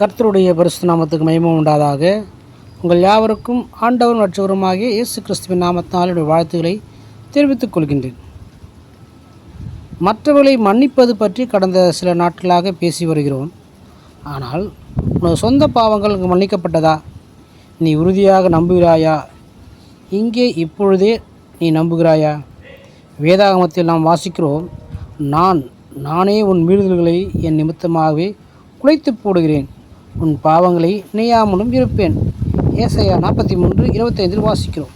கர்த்தருடைய பரிசு நாமத்துக்கு மயமும் உண்டாதாக. உங்கள் யாவருக்கும் ஆண்டவரும் மற்றவருமாகிய இயேசு கிறிஸ்துவின் நாமத்தினால் என்னுடைய வாழ்த்துக்களை தெரிவித்துக் கொள்கின்றேன். மற்றவர்களை மன்னிப்பது பற்றி கடந்த சில நாட்களாக பேசி வருகிறோம். ஆனால் உனது சொந்த பாவங்கள் மன்னிக்கப்பட்டதா? நீ உறுதியாக நம்புகிறாயா? இங்கே இப்பொழுதே நீ நம்புகிறாயா? வேதாகமத்தில் நாம் வாசிக்கிறோம் நான் நானே உன் மீறுதல்களை என் நிமித்தமாகவே குலைத்து போடுகிறேன். உன் பாவங்களை நினையாமலும் இருப்பேன். ஏசையா நாற்பத்தி மூன்று இருபத்தைந்தில் வாசிக்கிறோம்.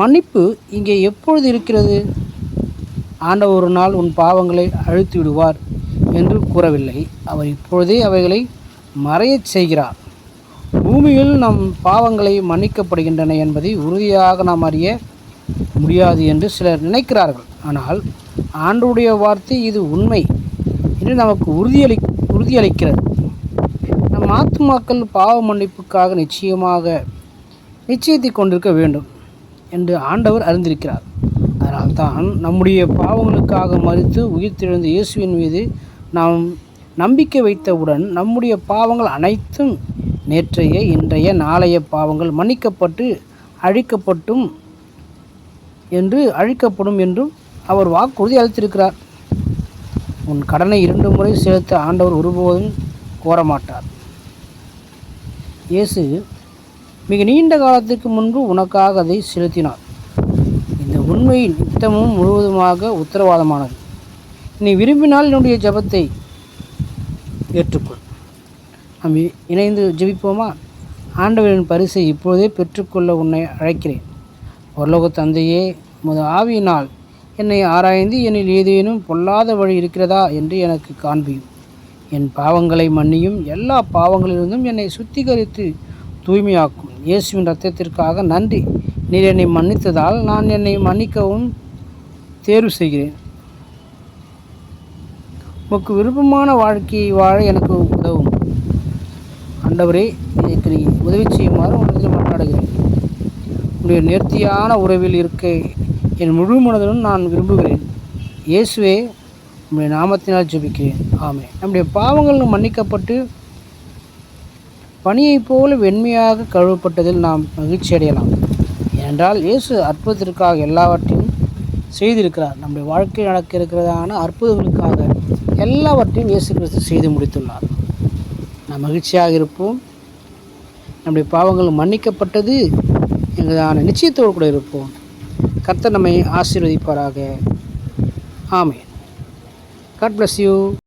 மன்னிப்பு இங்கே எப்பொழுது இருக்கிறது? ஆண்டவர் ஒரு நாள் உன் பாவங்களை அழுத்தி விடுவார் என்று கூறவில்லை. அவர் இப்பொழுதே அவைகளை மறையச் செய்கிறார். பூமியில் நம் பாவங்களை மன்னிக்கப்படுகின்றன என்பதை உறுதியாக நாம் அறிய முடியாது என்று சிலர் நினைக்கிறார்கள். ஆனால் ஆண்டுடைய வார்த்தை இது உண்மை என்று நமக்கு உறுதியளி உறுதியளிக்கிறது. ஆத்மாக்கள் பாவ மன்னிப்புக்காக நிச்சயமாக நிச்சயத்தை கொண்டிருக்க வேண்டும் என்று ஆண்டவர் அறிந்திருக்கிறார். அதனால்தான் நம்முடைய பாவங்களுக்காக மறித்து உயிர்த்தெழுந்த இயேசுவின் மீது நாம் நம்பிக்கை வைத்தவுடன் நம்முடைய பாவங்கள் அனைத்தும் நேற்றைய இன்றைய நாளைய பாவங்கள் மன்னிக்கப்பட்டு அழிக்கப்பட்டும் என்று அழிக்கப்படும் என்றும் அவர் வாக்குறுதி அளித்திருக்கிறார். உன் கடனை இரண்டு முறை செலுத்த ஆண்டவர் ஒருபோதும் கோரமாட்டார். இயேசு மிக நீண்ட காலத்துக்கு முன்பு உனக்காக அதை செலுத்தினார். இந்த உண்மை நித்தமும் முழுவதுமாக உத்தரவாதமானது. நீ விரும்பினால் என்னுடைய ஜெபத்தை ஏற்றுக்கொள். நாம் இணைந்து ஜெபிப்போமா? ஆண்டவரின் பரிசை இப்பொழுதே பெற்றுக்கொள்ள உன்னை அழைக்கிறேன். உலக தந்தையே உமது ஆவியினால் என்னை ஆராய்ந்து என்னில் ஏதேனும் பொல்லாத வழி இருக்கிறதா என்று எனக்கு காண்பியும். என் பாவங்களை மன்னியும் எல்லா பாவங்களிலிருந்தும் என்னை சுத்திகரித்து தூய்மையாக்கும். இயேசுவின் ரத்தத்திற்காக நன்றி. நீர் என்னை மன்னித்ததால் நான் என்னை மன்னிக்கவும் தேர்வு செய்கிறேன். உமக்கு விருப்பமான வாழ்க்கையை வாழ எனக்கு உதவும். ஆண்டவரே இதற்கு நீ உதவி செய்யுமாறு உனக்கு மன்றாடுகிறேன். உன்னுடைய நேர்த்தியான உறவில் இருக்க என் முழு மனதிலும் நான் விரும்புகிறேன். இயேசுவே நம்முடைய நாமத்தினால் ஜெபிக்கிறேன். ஆமே நம்முடைய பாவங்கள் மன்னிக்கப்பட்டு பணியைப் போல வெண்மையாக கழுவப்பட்டதில் நாம் மகிழ்ச்சி அடையலாம் ஏனென்றால் இயேசு அற்புதத்திற்காக எல்லாவற்றையும் செய்திருக்கிறார். நம்முடைய வாழ்க்கையில் நடக்க இருக்கிறதான அற்புதங்களுக்காக எல்லாவற்றையும் இயேசு கிறிஸ்து செய்து முடித்துள்ளார். நாம் மகிழ்ச்சியாக இருப்போம். நம்முடைய பாவங்கள் மன்னிக்கப்பட்டது எங்களதான நிச்சயத்தோடு கூட இருப்போம். கர்த்தர் நம்மை ஆசீர்வதிப்பாராக. ஆமேன். God bless you.